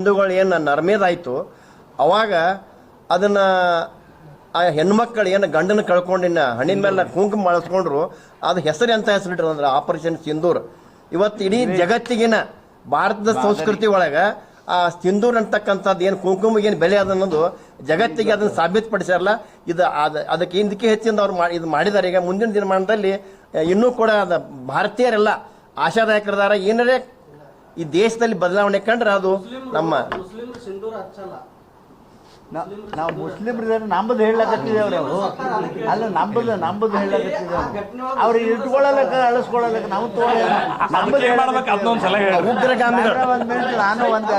ಹಿಂದೂಗಳು ಏನು ನರ್ಮೇದಾಯ್ತು ಅವಾಗ ಅದನ್ನ ಆ ಹೆಣ್ಮಕ್ಳು ಏನು ಗಂಡನ ಕಳ್ಕೊಂಡಿನ ಹಣ್ಣಿನ ಮೇಲೆ ಕುಂಕುಮ ಬಳಸ್ಕೊಂಡ್ರು ಅದು ಹೆಸರು ಎಂತ ಹೆಸರಿಟ್ರು ಅಂದ್ರೆ ಆಪರೇಷನ್ ಸಿಂಧೂರ್. ಇವತ್ತು ಇಡೀ ಜಗತ್ತಿಗಿನ ಭಾರತದ ಸಂಸ್ಕೃತಿ ಒಳಗೆ ಆ ಸಿಂಧೂರ್ ಅಂತಕ್ಕಂಥದ್ದು ಏನು ಕುಂಕುಮಿಗೆ ಏನು ಬೆಲೆ ಅದ ಅನ್ನೋದು ಜಗತ್ತಿಗೆ ಅದನ್ನು ಸಾಬೀತುಪಡಿಸ್ಯಾರಲ್ಲ ಇದು ಅದ ಅದಕ್ಕೆ ಇದಕ್ಕೆ ಹೆಚ್ಚಿಂದ ಅವ್ರು ಮಾಡಿ ಇದು ಮಾಡಿದ್ದಾರೆ ಈಗ ಮುಂದಿನ ದಿನಮಾನದಲ್ಲಿ ಇನ್ನೂ ಕೂಡ ಅದ ಭಾರತೀಯರೆಲ್ಲ ಆಶಾದಾಯಕರದಾರ ಏನಾರೇ ಈ ದೇಶದಲ್ಲಿ ಬದಲಾವಣೆ ಕಂಡ್ರೆ ಅದು ನಮ್ಮ ಮುಸ್ಲಿಂ ಸಿಂಧೂರ ಹಚ್ಚಲ್ಲ ನಾವು ಮುಸ್ಲಿಮ್ರ ನಂಬದು ಹೇಳಕತ್ತಿದ್ದೇವ್ರಿ ಅವರು. ಅಲ್ಲ ನಂಬದು ನಂಬದು ಹೇಳಕತ್ತಿದ್ದೇವೆ ಅವ್ರಿಗೆ ಇಟ್ಕೊಳ್ಳಲಕ್ಕ ಅಳಿಸ್ಕೊಳ್ಳಲಕ್ಕ ನಾವು ಅದಕ್ಕೆ ನಂಬದು ಮಾಡ್ಬೇಕು ಅದನ್ನೊಂದ್ ಸಲ ಹೇಳಿ ಉಗ್ರಗಾಮಿಗಳು. ಒಂದ್ ಮಿನಿಟ್ ನಾನು ಒಂದ್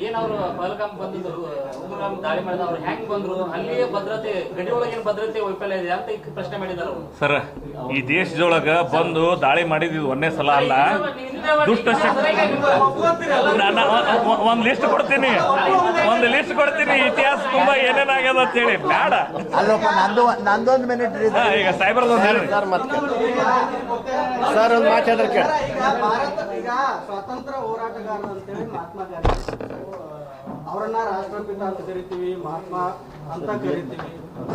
ಎರಡ್ ಮಿನಿಟ್ ಈಗ ಪ್ರಿಯಾಂಕ ಖರ್ಗೆ ಏನ್ ಹೇಳಿದಂದ್ರ ಏನ್ ಅವ್ರು ಪಹಲ್ಗಾಮ್ ಬಂದಿದ್ರು ಉಗ್ರಗಾಮ್ ದಾಳಿ ಮಾಡಿದ ಅವ್ರು ಹೆಂಗ್ ಬಂದ್ರು? ಅಲ್ಲಿಯೇ ಭದ್ರತೆ ಗಡಿ ಒಳಗಿನ ಭದ್ರತೆ ವೈಫಲ್ಯ ಇದೆ ಅಂತ ಈಗ ಪ್ರಶ್ನೆ ಮಾಡಿದಾರ ಸರ್ ಈ ದೇಶದೊಳಗ ಬಂದು ದಾಳಿ ಮಾಡಿದ್ವಿ ಒಂದೇ ಸಲ ಅಲ್ಲ. ದುಷ್ಟ ಒಂದ್ ಲಿಸ್ಟ್ ಕೊಡ್ತೀನಿ. ಒಂದ್ ಲಿಸ್ಟ್ ಕೊಡ್ತೀನಿ. ಇತಿಹಾಸ ತುಂಬಾ ಏನೇನಾಗ್ಯದ ಅಂತ ಹೇಳಿ. ಬೇಡ. ಅಲ್ಲಪ್ಪ ನಂದು ನಂದೊಂದು ಮಿನಿಟ್ ರೀ ಈಗ ಸೈಬರ್ ಹೇಳಿ ಸರ್ ಮತ್ತೆ ಸರ್ ಒಂದು ಮಾತಾಡ್ರಿ ಕೇಳಿ ಈಗ ಭಾರತ ಈಗ ಸ್ವಾತಂತ್ರ್ಯ ಹೋರಾಟಗಾರ ಅಂತೇಳಿ ಮಹಾತ್ಮ ಗಾಂಧಿ. ಅವರನ್ನ ರಾಷ್ಟ್ರಪಿತ ಅಂತ ಕರಿತೀವಿ ಮಹಾತ್ಮ ಅಂತ ಕರಿತೀವಿ.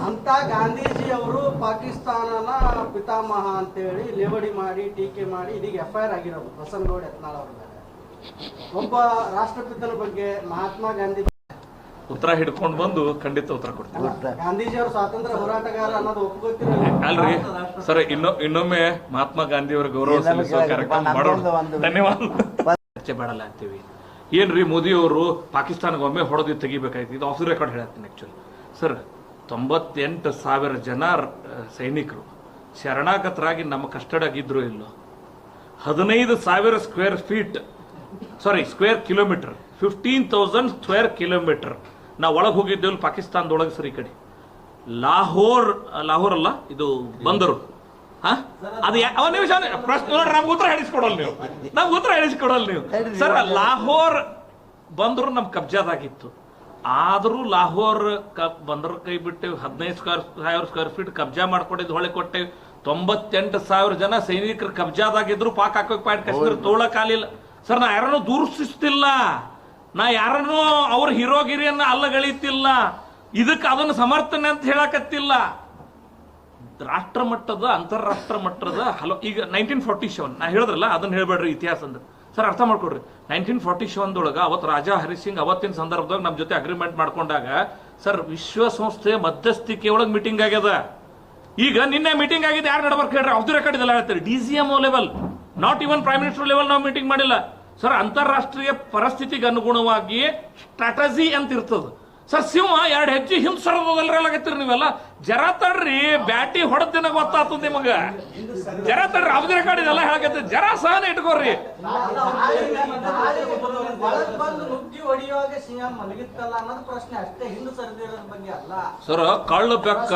ಅಂತ ಗಾಂಧೀಜಿ ಅವರು ಪಾಕಿಸ್ತಾನನ ಪಿತಾಮಹ ಅಂತೇಳಿ ಲೇವಡಿ ಮಾಡಿ ಟೀಕೆ ಮಾಡಿ ಇದೀಗ ಎಫ್ ಐ ಆರ್ ಆಗಿರೋದು ಬಸನಗೌಡ ಯತ್ನಾಳ್ ಅವ್ರ ಮೇಲೆ. ಒಬ್ಬ ರಾಷ್ಟ್ರಪಿತನ ಬಗ್ಗೆ ಮಹಾತ್ಮ ಗಾಂಧಿ ಉತ್ತರ ಹಿಡ್ಕೊಂಡು ಬಂದು ಖಂಡಿತ ಉತ್ತರ ಕೊಡ್ತೀವಿ ಗಾಂಧೀಜಿ ಅವರು ಸ್ವಾತಂತ್ರ್ಯ ಹೋರಾಟಗಾರ ಅನ್ನೋದು ಒಪ್ಕೋತಿರಲ್ಲ ಅಲ್ರಿ. ಸರ್ ಇನ್ನೊ ಇನ್ನೊಮ್ಮೆ ಮಹಾತ್ಮ ಗಾಂಧಿ ಅವರ ಗೌರವ ಸಲ್ಲಿಸುವ ಕಾರ್ಯಕ್ರಮ ಮಾಡೋಣ. ಧನ್ಯವಾದ. ಚರ್ಚೆ ಮಾಡಲ್ಲ ಅಂತೀವಿ. ಏನ್ರಿ ಮೋದಿ ಅವರು ಪಾಕಿಸ್ತಾನಕ್ಕೆ ಒಮ್ಮೆ ಹೊಡೆದು ತೆಗಿಬೇಕಾಯ್ತು? ಇದು ಆಫ್ ದ ರೆಕಾರ್ಡ್ ಹೇಳ್ತೀನಿ ಆ್ಯಕ್ಚುಲಿ ಸರ್ ತೊಂಬತ್ತೆಂಟು ಸಾವಿರ ಜನ ಸೈನಿಕರು. ಶರಣಾಗತರಾಗಿ ನಮ್ಮ ಕಸ್ಟಡಾಗಿದ್ರು ಇಲ್ಲೋ? ಹದಿನೈದು ಸಾವಿರ square feet sorry square kilometre fifteen thousand square kilometre ನಾವು ಒಳಗೆ ಹೋಗಿದ್ದೇವಲ್ಲ ಪಾಕಿಸ್ತಾನದೊಳಗೆ ಸರ್ ಈ ಕಡೆ. ಲಾಹೋರ್ ಲಾಹೋರ್ ಅಲ್ಲ? ಇದು ಬಂದರು. ಅದು ಅವ ನಿಮಿಷ ಪ್ರಶ್ನೆ ನೋಡ್ರಿ ನಮ್ಗೆ ಉತ್ತರ ಹೇಳಿಸ್ಕೊಡಲ್ಲ ನೀವು. ನಮ್ಗೆ ಉತ್ತರ ಹೇಳಿಸ್ಕೊಡಲ್ಲ ನೀವು. ಸರ್ ಲಾಹೋರ್ ಬಂದ್ರು ನಮ್ ಕಬ್ಜಾದಾಗಿತ್ತು. ಆದರೂ ಲಾಹೋರ್ ಕಬ್ ಬಂದ್ರ ಕೈ ಬಿಟ್ಟೇವೆ ಹದಿನೈದು ಸ್ಕ್ವೇರ್ ಸಾವಿರ ಸ್ಕ್ವೇರ್ ಫೀಟ್ ಕಬ್ಜಾ ಮಾಡ್ಕೊಂಡಿದ್ದು ಹೊಳೆ ಕೊಟ್ಟೇವೆ ತೊಂಬತ್ತೆಂಟು ಸಾವಿರ ಜನ ಸೈನಿಕರು ಕಬ್ಜಾದಾಗಿದ್ರು ಪಾಕ್ ಹಾಕೋಕ್ ಪಾಯಿಂಟ್ ಕಾಶ್ಮೀರ ತೋಳಕಾಲಿಲ್ಲ ಸರ್ ನಾ ಯಾರನ್ನು ದೂರಿಸ್ತಿಲ್ಲ ನಾ ಯಾರನ್ನು ಅವ್ರ ಹೀರೋಗಿರಿಯನ್ನ ಅಲ್ಲಗಳಿತಿಲ್ಲ ಇದಕ್ಕೆ ಅದನ್ನು ಸಮರ್ಥನೆ ಅಂತ ಹೇಳಕತ್ತಿಲ್ಲ. ರಾಷ್ಟ್ರ ಮಟ್ಟದ, ಅಂತಾರಾಷ್ಟ್ರ ಮಟ್ಟದ ಹಲೋ, ಈಗ ನೈನ್ಟೀನ್ ಫಾರ್ಟಿ ಸೆವೆನ್ ನಾ ಹೇಳಿದ್ರಲ್ಲ, ಅದನ್ನ ಹೇಳ್ಬೇಡ್ರಿ ಇತಿಹಾಸ ಅಂದ್ರೆ. ಸರ್, ಅರ್ಥ ಮಾಡ್ಕೊಡ್ರಿ. ನೈನ್ಟೀನ್ ಫಾರ್ಟಿ ಸೆವೆನ್ದೊಳಗೆ ಅವತ್ತು ರಾಜಾ ಹರಿಸಿಂಗ್ ಅವತ್ತಿನ ಸಂದರ್ಭದಾಗ ನಮ್ಮ ಜೊತೆ ಅಗ್ರಿಮೆಂಟ್ ಮಾಡ್ಕೊಂಡಾಗ, ಸರ್, ವಿಶ್ವಸಂಸ್ಥೆ ಮಧ್ಯಸ್ಥಿಕೆ ಒಳಗೆ ಮೀಟಿಂಗ್ ಆಗ್ಯದ. ಈಗ ನಿನ್ನೆ ಮೀಟಿಂಗ್ ಆಗಿದೆ ಯಾರು ನಡ್ಬರ್ಕ್ ಹೇಳ್ರಿ ಅವ್ರ ರೆಕಾರ್ಡ್ ಇದೆಲ್ಲ ಹೇಳ್ತಾರೆ. D C M level not even prime minister level ನಾವು ಮೀಟಿಂಗ್ ಮಾಡಿಲ್ಲ. ಸರ್, ಅಂತಾರಾಷ್ಟ್ರೀಯ ಪರಿಸ್ಥಿತಿಗೆ ಅನುಗುಣವಾಗಿ ಸ್ಟ್ರಾಟಜಿ ಅಂತ ಇರ್ತದ. ಸರ್ ಎರಡು ಹೆಜ್ಜೆ ಹಿಂದ್ ಸರದಲ್ಲಾಗತ್ತೀರಿ ನೀವೆಲ್ಲ? ಜರ ತಡ್ರಿ, ಬ್ಯಾಟಿ ಹೊಡೆದಿನ ಗೊತ್ತಾಗ್ತದ ನಿಮಗ. ಜರ ತಡ್ರಿ ಆಫ್ ದಿ ರೆಕಾರ್ಡ್ ಇದೆಲ್ಲ ಹೇಳಕತ್ತಿ ಜರ ಸಹನ ಇಟ್ಕೋರಿ. ಬಂದು ಸಿಎಂ ಮಲಗಿತ್ತಲ್ಲ ಅನ್ನೋದು ಪ್ರಶ್ನೆ ಅಷ್ಟೇ. ಹಿಂದೆ ಸರಿದಿರೋದ್ರ ಬಗ್ಗೆ ಅಲ್ಲ. ಸರ್ ಕಳ್ಳ ಬೆಕ್ಕ.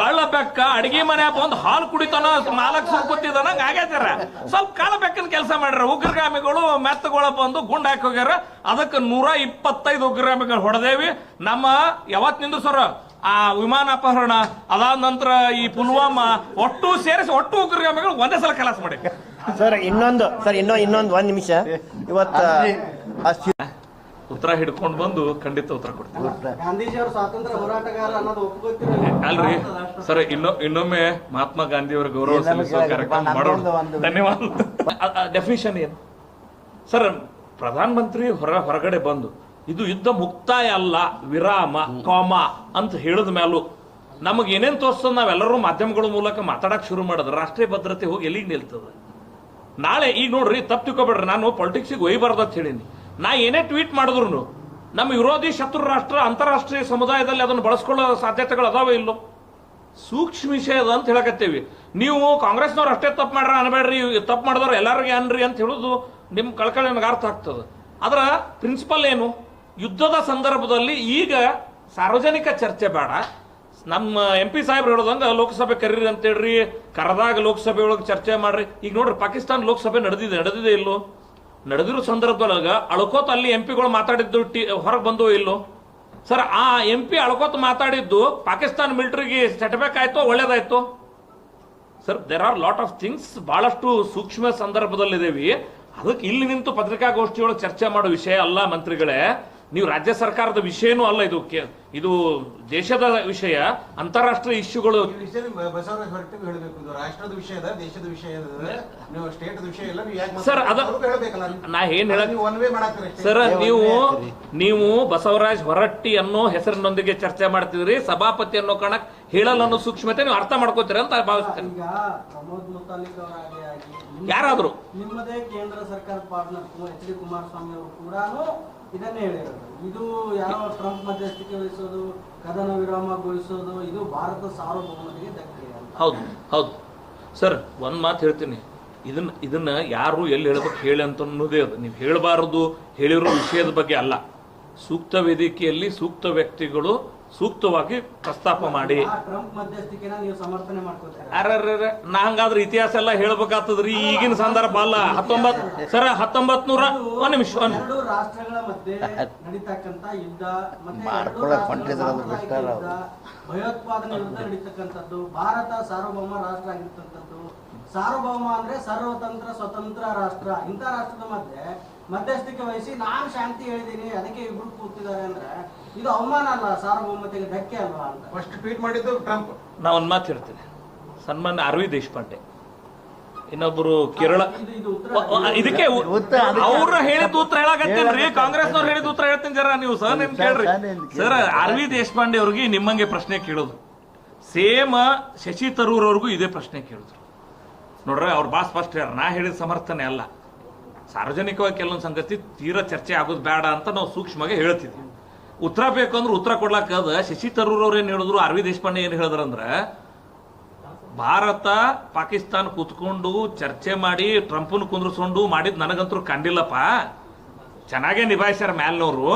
ಕಳ್ಳ ಬೆಕ್ಕ ಅಡಿಗೆ ಮನೆ ಬಂದು ಹಾಲು ಕುಡಿತಾನ ಮಾಲಕ್ ಸುರ್ಕೊತಿದಾನ ಆಗೈತಾರ ಸ್ವಲ್ಪ ಕಳ್ಳ ಬೆಕ್ಕನ ಕೆಲಸ ಮಾಡ್ರ. ಉಗ್ರಗಾಮಿಗಳು ಮೆತ್ತಗಳ ಬಂದು ಗುಂಡ್ ಹಾಕಿ ಹೋಗ್ಯಾರ. ಅದಕ್ಕೆ ನೂರ ಇಪ್ಪತ್ತೈದು ಉಗ್ರಗಾಮಿಗಳು ಹೊಡೆದೇವಿ. ನಮ್ಮ ಯಾವತ್ತಿನಿಂದ ಸರ್ ಆ ವಿಮಾನ ಅಪಹರಣ ಅದಾದ ನಂತರ ಈ ಪುಲ್ವಾಮಾ ಒಟ್ಟು ಸೇರಿಸಿ ಒಟ್ಟು ಉಗ್ರಗಾಮಿಗಳು ಒಂದೇ ಸಲ ಕೆಲಸ ಮಾಡಿ. ಸರ್ ಇನ್ನೊಂದು ಸರ್ ಇನ್ನೊ ಇನ್ನೊಂದು ಒಂದ್ ನಿಮಿಷ. ಇವತ್ತು ಉತ್ತರ ಹಿಡ್ಕೊಂಡು ಬಂದು ಖಂಡಿತ ಉತ್ತರ ಕೊಡ್ತೀವಿ. ಅಲ್ರಿ. ಸರ್ ಇನ್ನೊ ಇನ್ನೊಮ್ಮೆ ಮಹಾತ್ಮ ಗಾಂಧಿ ಅವರ ಗೌರವ ಸಲ್ಲಿಸುವ ಕಾರ್ಯಕ್ರಮ ಮಾಡೋಣ. ಧನ್ಯವಾದ. ಡೆಫಿನಿಷನ್ ಏನು? ಸರ್ ಪ್ರಧಾನ ಮಂತ್ರಿ ಹೊರ ಹೊರಗಡೆ ಬಂದು ಇದು ಯುದ್ಧ ಮುಕ್ತಾಯ ಅಲ್ಲ ವಿರಾಮ ಕಾಮ ಅಂತ ಹೇಳಿದ ಮೇಲೂ ನಮಗೆ ಏನೇನು ತೋರಿಸ್ತದೆ ನಾವೆಲ್ಲರೂ ಮಾಧ್ಯಮಗಳ ಮೂಲಕ ಮಾತಾಡಕ್ ಶುರು ಮಾಡಿದ್ರೆ. ರಾಷ್ಟ್ರೀಯ ಭದ್ರತೆ ಹೋಗಿ ಎಲ್ಲಿಗೆ ನಿಲ್ತದ? ನಾಳೆ ಈಗ ನೋಡ್ರಿ ತಪ್ಪು ತಿಳ್ಕೊಬೇಡ್ರಿ. ನಾನು ಪಾಲಿಟಿಕ್ಸಿಗೆ ಒಯ್ಬಾರ್ದು ಅಂತ ಹೇಳೀನಿ. ನಾ ಏನೇ ಟ್ವೀಟ್ ಮಾಡಿದ್ರು ನಮ್ಮ ವಿರೋಧಿ ಶತ್ರು ರಾಷ್ಟ್ರ, ಅಂತಾರಾಷ್ಟ್ರೀಯ ಸಮುದಾಯದಲ್ಲಿ ಅದನ್ನು ಬಳಸ್ಕೊಳ್ಳೋ ಸಾಧ್ಯತೆಗಳು ಅದಾವೆ ಇಲ್ಲೋ? ಸೂಕ್ಷ್ಮ ವಿಷಯ ಅದ ಅಂತ ಹೇಳಕತ್ತೀವಿ. ನೀವು ಕಾಂಗ್ರೆಸ್ನವ್ರು ಅಷ್ಟೇ ತಪ್ಪು ಮಾಡ್ರ, ಅನ್ಬೇಡ್ರಿ ತಪ್ಪು ಮಾಡಿದವ್ರು ಎಲ್ಲರಿಗೆ ಅನ್ರಿ ಅಂತ ಹೇಳೋದು ನಿಮ್ಮ ಕಳ್ಕಳಿ ನನಗೆ ಅರ್ಥ ಆಗ್ತದೆ. ಅದರ ಪ್ರಿನ್ಸಿಪಲ್ ಏನು? ಯುದ್ಧದ ಸಂದರ್ಭದಲ್ಲಿ ಈಗ ಸಾರ್ವಜನಿಕ ಚರ್ಚೆ ಬೇಡ. ನಮ್ಮ ಎಂ ಪಿ ಸಾಹೇಬ್ರು ಹೇಳೋದಂಗ, ಲೋಕಸಭೆ ಕರೀರಿ ಅಂತ ಹೇಳ್ರಿ, ಕರೆದಾಗ ಲೋಕಸಭೆ ಒಳಗೆ ಚರ್ಚೆ ಮಾಡ್ರಿ. ಈಗ ನೋಡ್ರಿ, ಪಾಕಿಸ್ತಾನ ಲೋಕಸಭೆ ನಡೆದಿದೆ ನಡೆದಿದೆ ಇಲ್ಲೋ? ನಡೆದಿರೋ ಸಂದರ್ಭದೊಳಗೆ ಅಳ್ಕೋತ ಅಲ್ಲಿ ಎಂ ಪಿಗಳು ಮಾತಾಡಿದ್ದು ಟಿ ಹೊರಗೆ ಬಂದು ಇಲ್ಲೋ? ಸರ್, ಆ ಎಂ ಪಿ ಅಳ್ಕೋತ ಮಾತಾಡಿದ್ದು ಪಾಕಿಸ್ತಾನ ಮಿಲಿಟರಿಗೆ ಸೆಟ್ಬ್ಯಾಕ್ ಆಯಿತು ಒಳ್ಳೇದಾಯ್ತು? Sir there are lot of things ಬಹಳಷ್ಟು ಸೂಕ್ಷ್ಮ ಸಂದರ್ಭದಲ್ಲಿದ್ದೀವಿ ಅದಕ್ಕೆ ಇಲ್ಲಿ ನಿಂತು ಪತ್ರಿಕಾಗೋಷ್ಠಿಯೊಳಗೆ ಚರ್ಚೆ ಮಾಡೋ ವಿಷಯ ಅಲ್ಲ, ಮಂತ್ರಿಗಳೇ. ನೀವು ರಾಜ್ಯ ಸರ್ಕಾರದ ವಿಷಯನೂ ಅಲ್ಲ ಇದು ಕೆ- ಇದು ದೇಶದ ವಿಷಯ ಅಂತಾರಾಷ್ಟ್ರೀಯ ಇಶ್ಯೂಗಳು. ಈ ವಿಷಯದ ಬ- ಬಸವರಾಜ ಹೊರಟ್ಟಿಗೂ ಹೇಳಬೇಕು. ಇದು ರಾಷ್ಟ್ರದ ವಿಷಯದ ದೇಶದ ವಿಷಯ ನೀವು ಸ್ಟೇಟ್ ವಿಷಯ ಇಲ್ಲ ನೀವು ಯಾಕೆ ಸರ್, ಅದ- ನಾ ಏನ್ ಸರ್ ನೀವು ನೀವು ಬಸವರಾಜ್ ಹೊರಟ್ಟಿ ಅನ್ನೋ ಹೆಸರಿನೊಂದಿಗೆ ಚರ್ಚೆ ಮಾಡ್ತಿದ್ರಿ ಸಭಾಪತಿ ಅನ್ನೋ ಕಾರಣಕ್ಕೆ ಹೇಳಲ್ಲ ಅನ್ನೋ ಸೂಕ್ಷ್ಮತೆ ನೀವು ಅರ್ಥ ಮಾಡ್ಕೋತೀರ ಅಂತ ಭಾವಿಸ್ತೇನೆ. ಯಾರಾದ್ರು? ನಿಮ್ಮದೇ ಕೇಂದ್ರ ಸರ್ಕಾರ ಪಾರ್ಟ್ನರ್ ಎಚ್ ಡಿ ಕುಮಾರಸ್ವಾಮಿ ಅವರು ಕೂಡ ಇದನ್ನೇ ಹೇಳಿರೋದು. ಇದು ಯಾರೋ ಟ್ರಂಪ್ ಮಧ್ಯಸ್ಥಿಕೆ ವಹಿಸೋದು, ಕದನ ವಿರಾಮ ವಿರಾಮಗೊಳಿಸೋದು ಇದು ಭಾರತ ಸಾರ್ವಭೌಮತೆಗೆ ಧಕ್ಕೆ ಹೌದು ಹೌದು. ಸರ್, ಒಂದು ಮಾತು ಹೇಳ್ತೀನಿ. ಇದನ್ನ ಇದನ್ನ ಯಾರು ಎಲ್ಲಿ ಹೇಳ್ಬೇಕು ಹೇಳಿ ಅಂತ ಅನ್ನೋದೇ ಅದು. ನೀವು ಹೇಳಬಾರದು, ಹೇಳಿರೋ ವಿಷಯದ ಬಗ್ಗೆ ಅಲ್ಲ. ಸೂಕ್ತ ವೇದಿಕೆಯಲ್ಲಿ ಸೂಕ್ತ ವ್ಯಕ್ತಿಗಳು ಸೂಕ್ತವಾಗಿ ಪ್ರಸ್ತಾಪ ಮಾಡಿ. ಅರ್ರರ್ರರ್ರ, ನಾ ಹಂಗಾದ್ರೆ ಇತಿಹಾಸ ಎಲ್ಲ ಹೇಳ್ಬೇಕಾಗ್ತದ್ರಿ ಈಗಿನ ಸಂದರ್ಭ ಅಲ್ಲ. ಹತ್ತೊಂಬತ್ ಸರ ಹತ್ತೊಂಬತ್ ನೂರ ಒಂದ್ ನಿಮಿಷ. ಒಂದ್ ರಾಷ್ಟ್ರಗಳ ಮಧ್ಯೆ ನಡೀತಕ್ಕಂತ ಯುದ್ಧ ಭಯೋತ್ಪಾದನೆ ವಿರುದ್ಧ ನಡೀತಕ್ಕಂಥದ್ದು ಭಾರತ ಸಾರ್ವಭೌಮ ರಾಷ್ಟ್ರ ಆಗಿರ್ತಕ್ಕಂಥದ್ದು ಸಾರ್ವಭೌಮ ಅಂದ್ರೆ ಸರ್ವತಂತ್ರ ಸ್ವತಂತ್ರ ರಾಷ್ಟ್ರ. ಇಂಥ ರಾಷ್ಟ್ರದ ಮಧ್ಯೆ ಮಧ್ಯಸ್ಥಿಕೆ ವಹಿಸಿ ನಾನು ಶಾಂತಿ ಹೇಳಿದ್ದೀನಿ ಅದಕ್ಕೆ ಇಬ್ರು ಕೂತಿದ್ದಾರೆ ಅಂದ್ರೆ ಇದು ಅವಮಾನ ಅಲ್ಲ ಸಾರ್ವಭೌಮತೆಗೆ ಧಕ್ಕೆ ಅಲ್ವಾ ಅಂತ? ಫಸ್ಟ್ ಟ್ವೀಟ್ ಮಾಡಿದ್ದು ಟ್ರಂಪ್ ನಾ ಒಂದ್ ಮಾತು ಹೇಳ್ತೀನಿ. ಸನ್ಮಾನ್ಯ ಅರವಿಂದ್ ದೇಶಪಾಂಡೆ. ಇನ್ನೊಬ್ರು ಕೇರಳ ಇದು ಇದು ಉತ್ತರ ವ- ವ- ಇದಕ್ಕೆ ಉತ್ತರ ಅದಕ್ಕೆ- ಅವ್ರ ಹೇಳಿದ ಉತ್ತರ. ಹೇಳಕತ್ತೇನ್ರಿ ಕಾಂಗ್ರೆಸ್ನವ್ರು ಹೇಳಿದ ಉತ್ತರ ಹೇಳ್ತೀನಿ ಜರ ನೀವು. ಸರ್ ನಿಮ್ ಕೇಳ್ರಿ. ಸರ್. ಅರವಿಂದ್ ದೇಶಪಾಂಡೆ ಅವ್ರಿಗೆ ನಿಮ್ಮಂಗೆ ಪ್ರಶ್ನೆ ಕೇಳೋದು. ಸೇಮ್ ಶಶಿ ತರೂರ್ ಅವ್ರಿಗೂ ಇದೇ ಪ್ರಶ್ನೆ ಕೇಳಿದ್ರು ನೋಡ್ರಿ ಅವ್ರು ಬಾ ಸ್ಪಷ್ಟ ಹೇಳ್ಯಾರ ನಾ ಹೇಳಿದ ಸಮರ್ಥನೆ ಅಲ್ಲ. ಸಾರ್ವಜನಿಕವಾಗಿ ಕೆಲವೊಂದು ಸಂಗತಿ ತೀರಾ ಚರ್ಚೆ ಆಗೋದು ಬೇಡ ಅಂತ ನಾವು ಸೂಕ್ಷ್ಮವಾಗಿ ಹೇಳ್ತಿದ್ವಿ. ಉತ್ತರ ಬೇಕು ಅಂದ್ರೆ ಉತ್ತರ ಕೊಡ್ಲಾಕದ ಶಶಿ ತರೂರ್ ಅವ್ರು ಏನ್ ಹೇಳಿದ್ರು ಅರವಿ ದೇಶಪಾಂಡೆ ಏನ್ ಹೇಳಿದ್ರಂದ್ರ ಭಾರತ ಪಾಕಿಸ್ತಾನ ಕೂತ್ಕೊಂಡು ಚರ್ಚೆ ಮಾಡಿ ಟ್ರಂಪ್ನ ಕುಂದ್ರಿಸ್ಕೊಂಡು ಮಾಡಿದ್ ನನಗಂತೂ ಕಂಡಿಲ್ಲಪ್ಪ. ಚೆನ್ನಾಗೇ ನಿಭಾಯಿಸ್ಯಾರ ಮ್ಯಾಲ್ನವರು.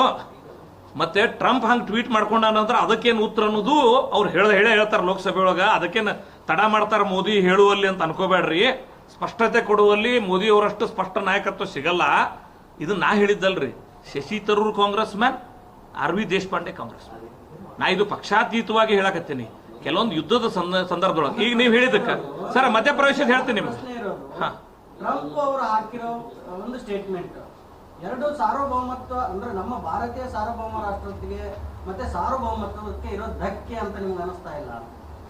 ಮತ್ತೆ ಟ್ರಂಪ್ ಹಂಗೆ ಟ್ವೀಟ್ ಮಾಡ್ಕೊಂಡ ಅದಕ್ಕೇನು ಉತ್ತರ ಅನ್ನೋದು ಅವ್ರು ಹೇಳ ಹೇಳೇ ಹೇಳ್ತಾರೆ ಲೋಕಸಭೆ ಒಳಗ. ಅದಕ್ಕೇನು ತಡ ಮಾಡ್ತಾರೆ ಮೋದಿ ಹೇಳುವಲ್ಲಿ ಅಂತ ಅನ್ಕೋಬೇಡ್ರಿ. ಸ್ಪಷ್ಟತೆ ಕೊಡುವಲ್ಲಿ ಮೋದಿ ಅವರಷ್ಟು ಸ್ಪಷ್ಟ ನಾಯಕತ್ವ ಸಿಗಲ್ಲ. ಇದು ನಾ ಹೇಳಿದ್ದಲ್ರಿ. Shashi Tharoor Congress man R V Deshpande Congress ನಾ ಇದು ಪಕ್ಷಾತೀತವಾಗಿ ಹೇಳಕತ್ತೀನಿ. ಕೆಲವೊಂದು ಯುದ್ಧದ ಸಂದ- ಸಂದರ್ಭದೊಳಗೆ. ಈಗ ನೀವು ಹೇಳಿದಕ್ಕ ಸರ್ ಮಧ್ಯಪ್ರವೇಶ ಹೇಳ್ತೀನಿ ನಿಮ್ಗೆ. ಹಾ. ಟ್ರಂಪ್ ಅವರು ಹಾಕಿರೋ ಒಂದು ಸ್ಟೇಟ್ಮೆಂಟ್ ಎರಡು ಸಾರ್ವಭೌಮತ್ವ ಅಂದ್ರೆ ನಮ್ಮ ಭಾರತೀಯ ಸಾರ್ವಭೌಮ ರಾಷ್ಟ್ರಕ್ಕೆ ಮತ್ತೆ ಸಾರ್ವಭೌಮತ್ವಕ್ಕೆ ಇರೋ ಧಕ್ಕೆ ಅಂತ ನಿಮ್ಗೆ ಅನಿಸ್ತಾ ಇಲ್ಲ?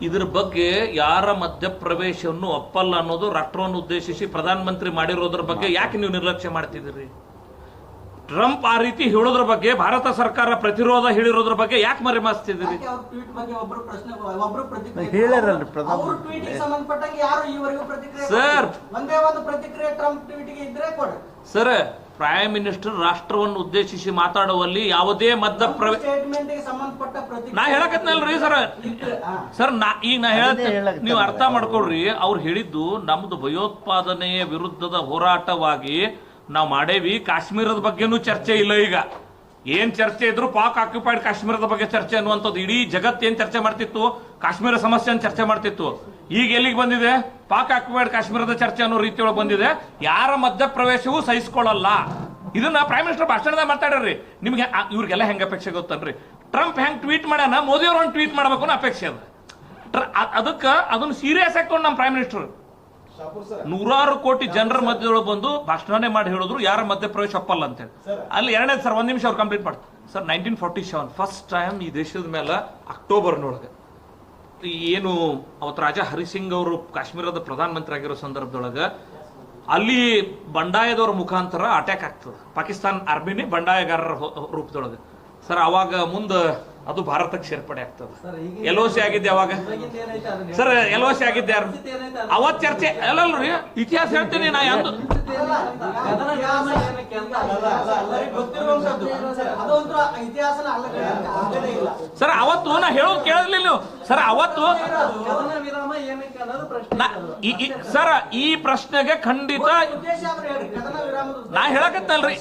ಇದ್ರ ಬಗ್ಗೆ ಯಾರ ಮಧ್ಯಪ್ರವೇಶವನ್ನು ಒಪ್ಪಲ್ಲ ಅನ್ನೋದು ರಾಷ್ಟ್ರವನ್ನು ಉದ್ದೇಶಿಸಿ ಪ್ರಧಾನಮಂತ್ರಿ ಮಾಡಿರೋದ್ರ ಬಗ್ಗೆ ಯಾಕೆ ನೀವು ನಿರ್ಲಕ್ಷ್ಯ ಮಾಡ್ತಿದ್ದೀರಿ? ಟ್ರಂಪ್ ಆ ರೀತಿ ಹೇಳೋದ್ರ ಬಗ್ಗೆ ಭಾರತ ಸರ್ಕಾರ ಪ್ರತಿರೋಧ ಹೇಳಿರೋದ್ರ ಬಗ್ಗೆ ಯಾಕೆ ಮರೆ ಮಾಸ್ತಿದ್ದೀರಿ ಸರ್ ಟ್ವೀಟ್ ಬಗ್ಗೆ ಒಬ್ರು ಪ್ರಶ್ನೆ ಒಬ್ರು ಪ್ರತಿಕ್ರಿಯೆ ಹೇಳ್ಯಾರಲ್ರಿ ಟ್ವೀಟ್ ಸಂಬಂಧಪಟ್ಟಂಗೆ ಯಾರು ಈವರೆಗೂ ಪ್ರತಿಕ್ರಿಯೆ Sir. ಒಂದೇ ಒಂದು ಪ್ರತಿಕ್ರಿಯೆ ಟ್ರಂಪ್ ಟ್ವೀಟ್ಗೆ ಇದ್ರೆ ಕೊಡಿ. ಸರ್ ಪ್ರೈಮ್ ಮಿನಿಸ್ಟರ್ ರಾಷ್ಟ್ರವನ್ನು ಉದ್ದೇಶಿಸಿ ಮಾತಾಡುವಲ್ಲಿ ಯಾವುದೇ ಮದ್ದ ಪ್ರವೇಶ ಗೆ ಸಂಬಂಧಪಟ್ಟ ಪ್ರತಿಕ್ರಿಯೆ ನಾ ಹೇಳಕತ್ನಲ್ರಿ ಸರ್. ಸರ್ ನಾ ಈಗ ನಾ ಹೇಳ ಹೇಳ್ತೇನೆ ನೀವು ಅರ್ಥ ಮಾಡ್ಕೊಳ್ರಿ. ಅವ್ರು ಹೇಳಿದ್ದು ನಮ್ದು ಭಯೋತ್ಪಾದನೆಯ ವಿರುದ್ಧದ ಹೋರಾಟವಾಗಿ ನಾವು ಮಾಡೇವಿ. ಕಾಶ್ಮೀರದ ಬಗ್ಗೆನೂ ಚರ್ಚೆ ಇಲ್ಲ ಈಗ. ಏನ್ ಚರ್ಚೆ ಇದ್ರು ಪಾಕ್ ಆಕ್ಯುಪೈಡ್ ಕಾಶ್ಮೀರದ ಬಗ್ಗೆ ಚರ್ಚೆ ಅನ್ನುವಂಥದ್ದು. ಇಡೀ ಜಗತ್ತು ಏನ್ ಚರ್ಚೆ ಮಾಡ್ತಿತ್ತು? ಕಾಶ್ಮೀರ ಸಮಸ್ಯೆಯನ್ನು ಚರ್ಚೆ ಮಾಡ್ತಿತ್ತು. ಈಗ ಎಲ್ಲಿಗೆ ಬಂದಿದೆ? ಪಾಕ್ ಆಕ್ಯುಪೈಡ್ ಕಾಶ್ಮೀರದ ಚರ್ಚೆ ಅನ್ನೋ ರೀತಿಯೊಳಗೆ ಬಂದಿದೆ. ಯಾರ ಮಧ್ಯಪ್ರವೇಶವೂ ಸಹಿಸಿಕೊಳ್ಳಲ್ಲ. ಇದನ್ನ ಪ್ರೈಮ್ ಮಿನಿಸ್ಟರ್ ಭಾಷಣದಾಗ ಮಾತಾಡ್ರಿ ನಿಮ್ಗೆ ಇವ್ರಿಗೆಲ್ಲ ಹೆಂಗೆ ಅಪೇಕ್ಷೆ ಗೊತ್ತನ್ರಿ? ಟ್ರಂಪ್ ಹೆಂಗ್ ಟ್ವೀಟ್ ಮಾಡ್ಯಾನ? ಮೋದಿ ಅವ್ರ ಟ್ವೀಟ್ ಮಾಡ್ಬೇಕು ಅಪೇಕ್ಷೆ ಅದ. ಅದಕ್ಕ ಅದನ್ನ ಸೀರಿಯಸ್ ಆಗಿ ನಮ್ಮ ಪ್ರೈಮ್ ಮಿನಿಸ್ಟರ್ ನೂರಾರು ಕೋಟಿ ಜನರ ಮಧ್ಯದೊಳಗೆ ಬಂದು ಭಾಷಣನೇ ಮಾಡಿ ಹೇಳಿದ್ರು ಯಾರ ಮಧ್ಯಪ್ರವೇಶ ಒಪ್ಪಲ್ಲ ಅಂತೇಳಿ ಅಲ್ಲಿ ಎರಡನೇ ಸರ್ ಒಂದು ನಿಮಿಷ ಅವ್ರು ಕಂಪ್ಲೀಟ್ ಮಾಡ್ತಾರೆ sir nineteen forty seven first time ಈ ದೇಶದ ಮೇಲೆ ಅಕ್ಟೋಬರ್ನೊಳಗೆ ಏನು ಅವತ್ತು ರಾಜಾ ಹರಿಸಿಂಗ್ ಅವರು ಕಾಶ್ಮೀರದ ಪ್ರಧಾನಮಂತ್ರಿ ಆಗಿರೋ ಸಂದರ್ಭದೊಳಗೆ ಅಲ್ಲಿ ಬಂಡಾಯದವ್ರ ಮುಖಾಂತರ ಅಟ್ಯಾಕ್ ಆಗ್ತದೆ. ಪಾಕಿಸ್ತಾನ ಆರ್ಮಿನೇ ಬಂಡಾಯಗಾರರ ರೂಪದೊಳಗೆ. ಸರ್ ಅವಾಗ ಮುಂದೆ ಅದು ಭಾರತಕ್ಕೆ ಸೇರ್ಪಡೆ ಆಗ್ತದೆ. ಎಲ್ ಸಿ ಆಗಿದ್ದೆ ಅವಾಗ ಸರ್ ಎಲ್ ಸಿ ಆಗಿದ್ದೆ ಯಾರು? ಅವತ್ ಚರ್ಚೆ ಅಲ್ಲಲ್ರಿ ಇತಿಹಾಸ ಹೇಳ್ತೀನಿ ನಾ ಎಂದು ಸರ್ ಅವತ್ತು ನಾ ಹೇಳೋದು ಕೇಳಲಿಲ್ಲ ನೀವು. ಸರ್ ಅವತ್ತು ಸರ್ ಈ ಪ್ರಶ್ನೆಗೆ ಖಂಡಿತ ನಾ ಹೇಳಕತ್ತಲ್ರಿ.